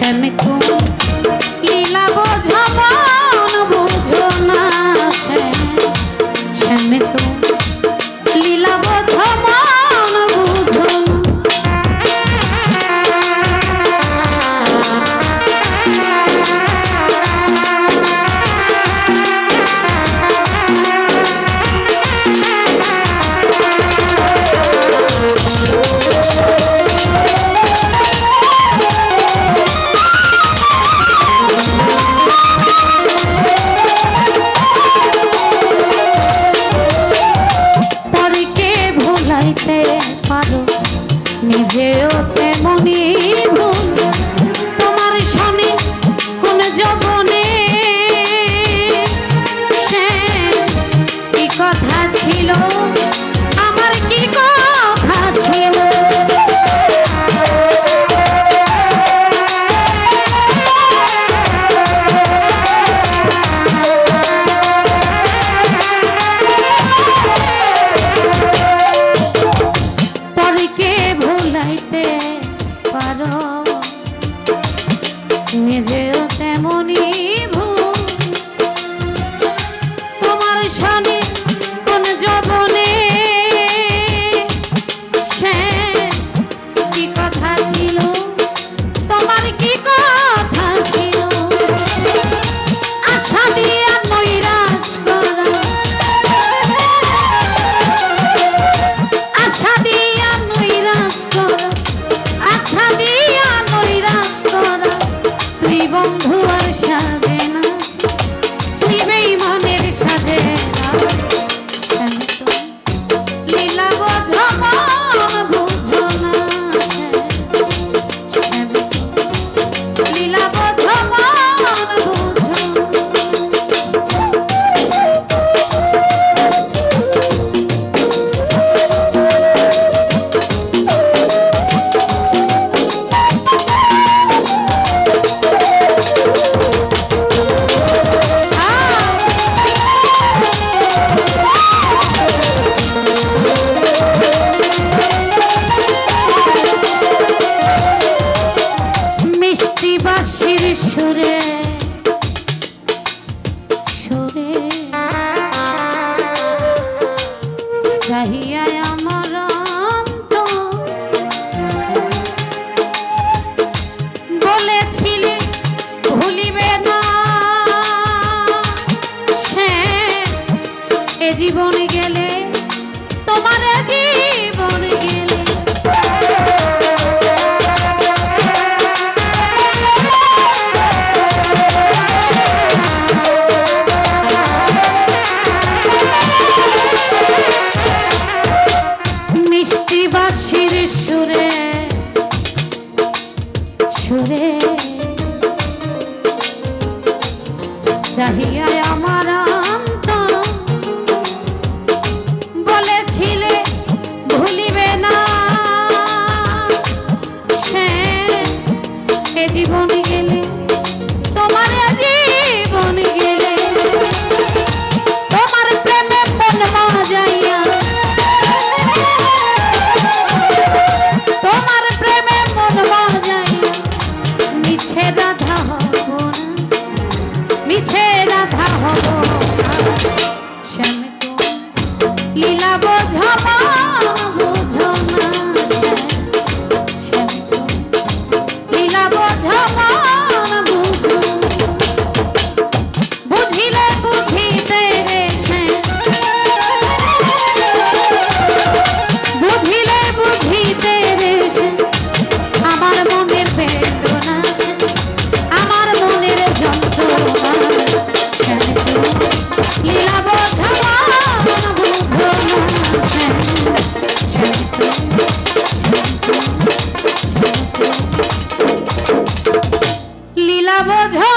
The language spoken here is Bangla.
chemical দিতে পারো। নিজেও তেমনই ভুল। তোমার স্বামী সুরে চাহিয়া আমার Judge.